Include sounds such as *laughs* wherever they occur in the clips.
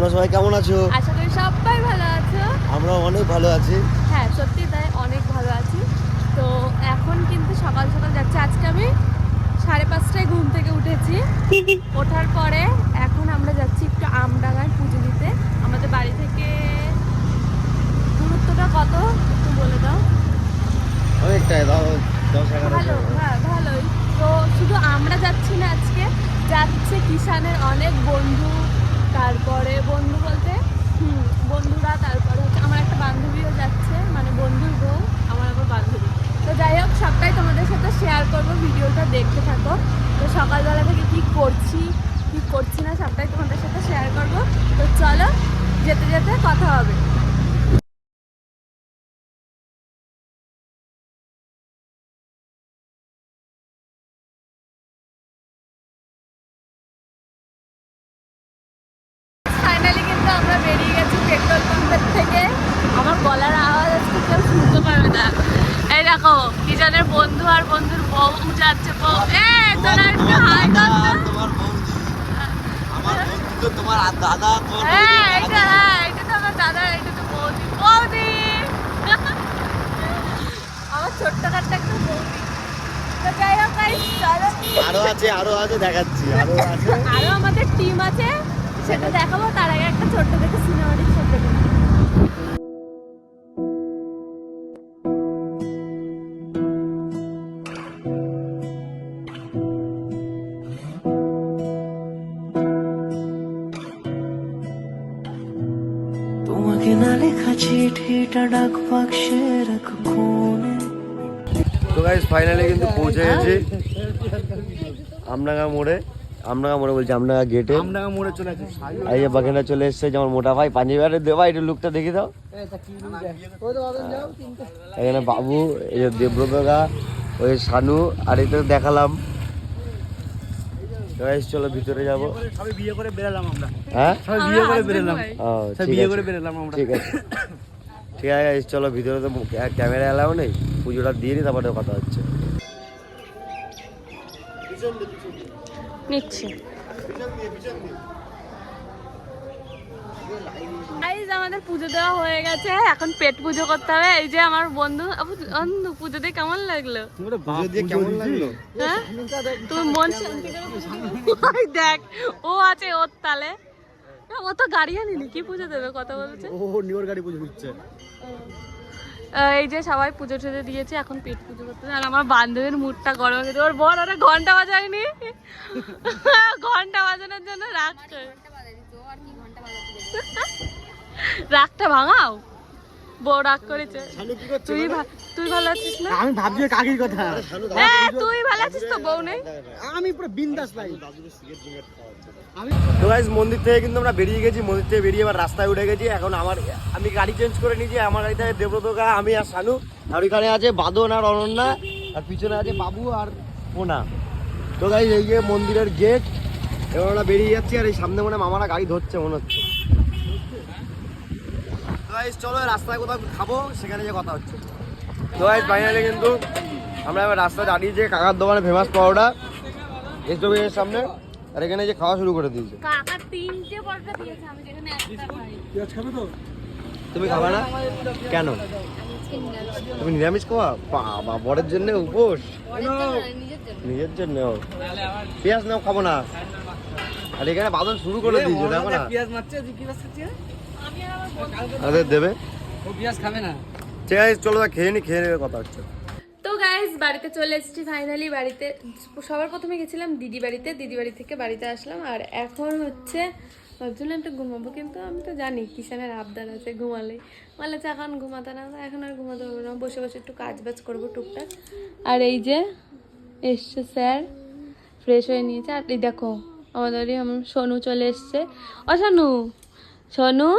তোমরা সবাই কেমন আছো? আশা করি সবাই ভালো আছো। আমরা অনেক ভালো আছি। হ্যাঁ সত্যি তাই অনেক ভালো আছি। তো এখন কিন্তু সকাল সকাল যাচ্ছে। আজকে আমি সাড়ে পাঁচটায় ঘুম থেকে উঠেছি। *laughs* ওঠার পরে এখন আমরা যাচ্ছি একটু আমডাঙ্গায় পুজো দিতে। আমাদের বাড়ি থেকে দূরত্বটা কত? একটু বলে দাও। অনেকটাই দাও ভালো হ্যাঁ ভালোই। তো শুধু আমরা যাচ্ছি না আজকে যাচ্ছে কিষানের অনেক বন্ধু তারপরে বন্ধু বলতে হুম, বন্ধুরা তারপর হচ্ছে আমার একটা বান্ধবীও যাচ্ছে মানে বন্ধুর বউ, আমার আবার বান্ধবী। তো যাই হোক, সবটাই তোমাদের সাথে শেয়ার করব, ভিডিওটা দেখতে থাকো। তো সকালবেলা থেকে কি করছি কি করছি না, সবটাই তোমাদের সাথে শেয়ার করব। তো চলো, যেতে যেতে কথা হবে ফাইনালি কিন্তু আমরা বেরিয়ে গেছি পেট্রোল পাম্পের থেকে আমার গলার আওয়াজ আজকে কেউ শুনতে পারবে না এই দেখো কিষানের বন্ধু আর বন্ধুর বউ যাচ্ছে বউ। এ তোরা একটু হাই কর তোমার বৌদি আমার বন্ধু তো তোমার দাদা তোমার হ্যাঁ এটা হ্যাঁ এটা তো আমার দাদা এটা তো বৌদি। বৌদি! আমার ছোট্ট কাটটা একটা বৌদি। আরও আছে আরও আছে দেখাচ্ছি আরও আছে। আরও আমাদের টিম আছে সেটা দেখাবো। তার আগে একটা ছোট্ট দেখে সিনেমাটিক শব্দ চিঠিটা ডাক বাক্সে রাখো কোণে তো গাইস ফাইনালি কিন্তু পৌঁছে গেছি। আমনাগা মোড়ে আমনাগা মোড়ে বলছি আমনাগা গেটে আমডাঙ্গা মোড়ে চলে আসে এই যে বাকিনা চলে এসছে যেমন মোটা ভাই পাঞ্জাবি দেবা একটু লুকটা দেখি দাও। এখানে বাবু এই যে দেব্রতকা ওই সানু আর এটা দেখালাম। তো guys, চলো ভিতরে যাব। সবাই বিয়ে করে বেরালাম আমরা। হ্যাঁ? সবাই বিয়ে করে বেরালাম। ও, সবাই ঠিক আছে। ঠিক আছে চলো ভিতরে তো ক্যামেরা এলাও নেই। পুজোটা দিয়ে নি তারপরে কথা হচ্ছে। নিচ্ছি। আমাদের পুজো দেওয়া হয়ে গেছে। এখন পেট পুজো করতে হবে। এই যে আমার বন্ধু বন্ধু পুজো দিয়ে কেমন লাগল? কেমন লাগল? হ্যাঁ? তুমি মন শান্তি দেখ ও আছে ওর তালে। ও তো গাড়ি আনিনি কি পুজো দেবে কথা বলছে? ও নিওর গাড়ি পুজো দিচ্ছে। এই যে সবাই পুজো টুজো দিয়েছে এখন পেট পুজো করতে আর আমার বান্ধবীর মুডটা গরম হয়ে গেছে ওর বর ওরা ঘণ্টা বাজায়নি? ঘণ্টা বাজানোর জন্য রাগ রাগটা ভাঙাও? বউ রাগ করেছে। তুই তুই ভালো আছিস না? আমি ভাবছি কাকির কথা। হ্যাঁ তুই ভালো আছিস তো বউ নেই? আমি পুরো বিন্দাস ভাই। তো মন্দির থেকে কিন্তু আমরা বেরিয়ে গেছি মন্দির থেকে বেরিয়ে এবার রাস্তায় উঠে গেছি। এখন আমার আমি গাড়ি চেঞ্জ করে নিয়েছি আমার গাড়িতে দেব্রতকা আমি আর শানু। আর ওইখানে আছে বাদন আর অনন্যা আর পিছনে আছে বাবু আর পোনা। তো গাইস এই যে মন্দিরের গেট এবার আমরা বেরিয়ে যাচ্ছি আর এই সামনে মনে হয় মামারা গাড়ি ধরছে মনে হচ্ছে। গাইস চলো রাস্তায় কোথাও খাব সেখানে যে কথা হচ্ছে। তো গাইস ফাইনালি কিন্তু আমরা এবার রাস্তায় দাঁড়িয়েছি কাকার দোকানে ফেমাস পাউডার এসডব্লিউ সামনে আর এখানে যে খাওয়া শুরু করে দিয়েছে। কাকা তিনটে পরোটা দিয়েছে আমি যেখানে একটা খাই। পেঁয়াজ খাবে তো? তুমি খাবা না? কেন? তুমি নিরামিষ খাওয়া? বাবা বরের জন্য উপোস। নিজের জন্য। পেঁয়াজ নাও খাব না। আর এখানে বাদন শুরু করে দিয়েছে দেখো না। পেঁয়াজ মারছে আর দেবে? ও পেঁয়াজ খাবে না। ঠিক আছে চলো তা খেয়ে নি খেয়ে নেবে কথা হচ্ছে। তো গাইজ বাড়িতে চলে এসেছি ফাইনালি বাড়িতে সবার প্রথমে গেছিলাম দিদি বাড়িতে দিদি বাড়ি থেকে বাড়িতে আসলাম আর এখন হচ্ছে ভাবছিলাম একটু ঘুমাবো কিন্তু আমি তো জানি কিষানের আবদার আছে ঘুমালে। বলেছে এখন ঘুমাতে না এখন আর ঘুমাতে হবে না বসে বসে একটু কাজ বাজ করব টুকটাক। আর এই যে এসছে স্যার ফ্রেশ হয়ে নিয়েছে। আর এই দেখো আমাদের আমার সোনু চলে এসছে। ও সোনু সোনু?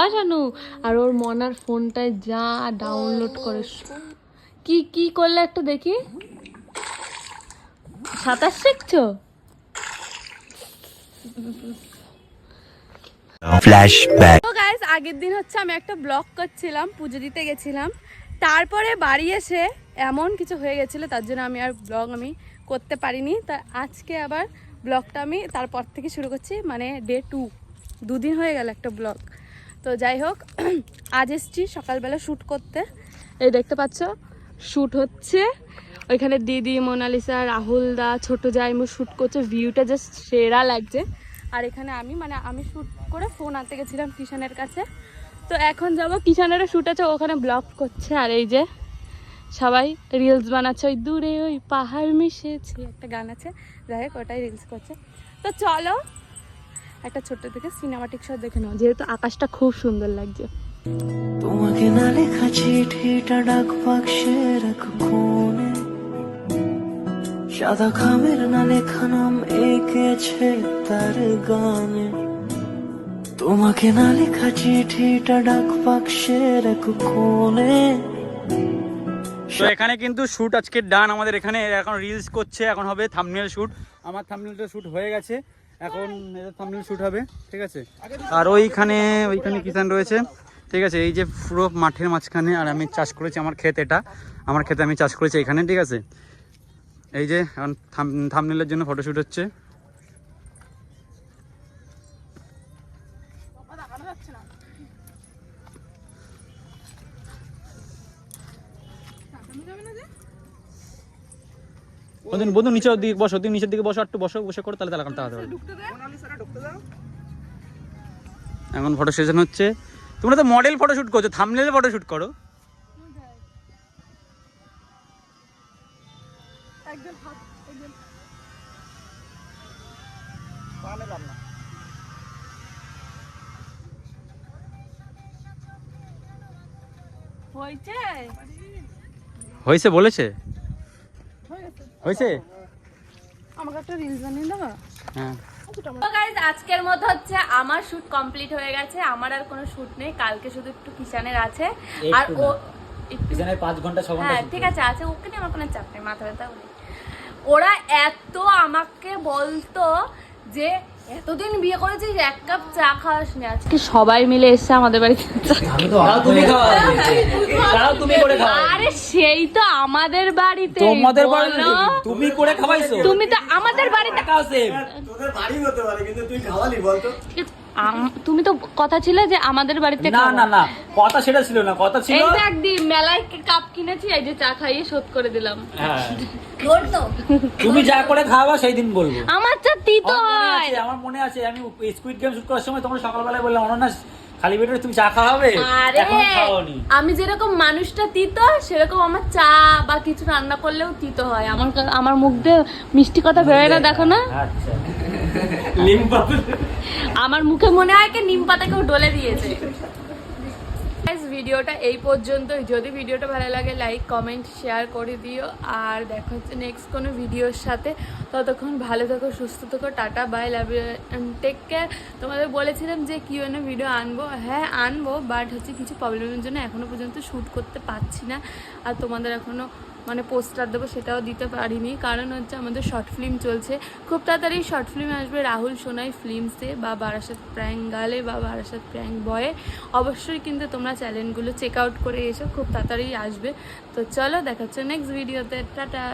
ও সোনু আর ওর মনার ফোনটায় যা ডাউনলোড করে কি কি করলে একটু দেখি? সাঁতার শিখছো. তো গাইস আগের দিন হচ্ছে আমি একটা ব্লগ করছিলাম পুজো দিতে গেছিলাম। তারপরে বাড়ি এসে এমন কিছু হয়ে গেছিল তার জন্য আমি আর ব্লগ আমি করতে পারিনি। তা আজকে আবার ব্লগটা আমি তারপর থেকে শুরু করছি মানে ডে টু দুদিন হয়ে গেল একটা ব্লগ তো যাই হোক, *clears throat* আজ এসছি সকালবেলা শ্যুট করতে। এই দেখতে পাচ্ছ, শ্যুট হচ্ছে। ওইখানে দিদি, মোনালিসা, রাহুল দা ছোট জাইমু শ্যুট করছে। ভিউটা জাস্ট সেরা লাগছে। আর এখানে আমি মানে আমি শ্যুট করে ফোন আনতে গেছিলাম কিষানের কাছে। তো এখন যাব কিষানেরও শ্যুট আছে ওখানে ব্লগ করছে। আর এই যে সবাই রিলস বানাচ্ছে। ওই দূরে ওই পাহাড় মিশেছে। একটা গান আছে, যাই হোক, ওটাই রিলস করছে। তো চলো একটা ছোট্ট থেকে সিনেমাটিক শট দেখে নাও যেহেতু আকাশটা খুব সুন্দর লাগছে। তোমাকে না লেখা চিঠিটা ডাক বাক্সে রাখো কোণে সাদা খামের না লেখা নাম এঁকেছে তার গানে। তোমাকে না লেখা চিঠিটা ডাক বাক্সে রাখো কোণে তো এখানে কিন্তু শ্যুট আজকে ডান আমাদের এখানে এখন রিলস করছে এখন হবে থামনেল শ্যুট আমার থামনেলটা শ্যুট হয়ে গেছে। এখন থামনেল শ্যুট হবে ঠিক আছে? আর ওইখানে ওইখানে কিষান রয়েছে ঠিক আছে? এই যে পুরো মাঠের মাঝখানে আর আমি চাষ করেছি আমার ক্ষেত এটা আমার ক্ষেতে আমি চাষ করেছি এখানে ঠিক আছে? এই যে এখন থামনেলের জন্য ফটোশ্যুট হচ্ছে। বন্ধু বন্ধু নিচের দিকে বসো তুমি নিচের দিকে বসো একটু বসো বসে করো তাহলে তাহলে তাড়াতে পারবে এখন ফটো সেশন হচ্ছে। তোমরা তো মডেল ফটো শুট করছ থামনেলে ফটো শুট করো। হয়েছে? হয়েছে বলেছে? হয়েছে? আমাকে একটা রিলস বানিয়ে দেবো হ্যাঁ। আজকের মতো হচ্ছে আমার শুট কমপ্লিট হয়ে গেছে। আমার আর কোনো শুট নেই। কালকে শুধু একটু কিষানের আছে। আর ও একটু পাঁচ ঘণ্টা ছ হ্যাঁ ঠিক আছে আছে। ওকে নিয়ে আমার কোনো চাপ নেই মাথা ব্যথা ওরা এত আমাকে বলতো যে এতদিন বিয়ে করেছিস এক কাপ চা খাওয়াস না আজকে সবাই মিলে এসে আমাদের বাড়িতে তুমি করে আরে সেই তো আমাদের বাড়িতে তোমাদের বাড়িতে তুমি করে খাওয়াইছো। তুমি তো আমাদের বাড়িতে তোদের বাড়ি হতে পারে কিন্তু তুই খাওয়ালি বলতো। আম- তুমি তো কথা ছিল যে আমাদের বাড়িতে না না না কথা সেটা ছিল না কথা ছিল এই দেখ দি মেলায় কাপ কিনেছি এই যে চা খাইয়ে শোধ করে দিলাম। হ্যাঁ। তুমি যা করে খাওয়াবা সেই দিন বলব। আমার চা তিতো হয়। আমার মনে আছে আমি স্কুইড গেম শুট করার সময় তোমরা সকালবেলায় বললাম অনন্যাস খালি পেটে তুমি চা খাওয়াবে? আরে এখন খাওয়ানি আমি যেরকম মানুষটা তিতো সেরকম আমার চা বা কিছু রান্না করলেও তিতো হয়। আমার আমার মুখ দিয়ে মিষ্টি কথা বেরোয় না দেখো না। আচ্ছা। লিম্বা আমার মুখে মনে হয় কি নিম ডলে দিয়েছে। ভিডিওটা এই পর্যন্তই। যদি ভিডিওটা ভালো লাগে লাইক কমেন্ট শেয়ার করে দিও। আর দেখা হচ্ছে নেক্সট কোনো ভিডিওর সাথে। ততক্ষণ ভালো থেকো, সুস্থ থেকো। Tata bye love take care তোমাদের বলেছিলাম যে কি অন্য ভিডিও আনব। হ্যাঁ আনব বাট হচ্ছে কিছু প্রবলেমের জন্য এখনও পর্যন্ত শ্যুট করতে পারছি না। আর তোমাদের এখনও মানে পোস্টার দেবো সেটাও দিতে পারিনি। কারণ হচ্ছে আমাদের শর্ট ফিল্ম চলছে। খুব তাড়াতাড়ি শর্ট ফিল্ম আসবে রাহুল সোনাই ফিল্মসে বা বারাসাত প্র্যাঙ্ক গালে বা বারাসাত প্র্যাঙ্ক বয়ে। অবশ্যই কিন্তু তোমরা চ্যানেলগুলো চেক আউট করে এসো, খুব তাড়াতাড়ি আসবে। তো চলো, দেখা হচ্ছে নেক্সট ভিডিওতে টাটা।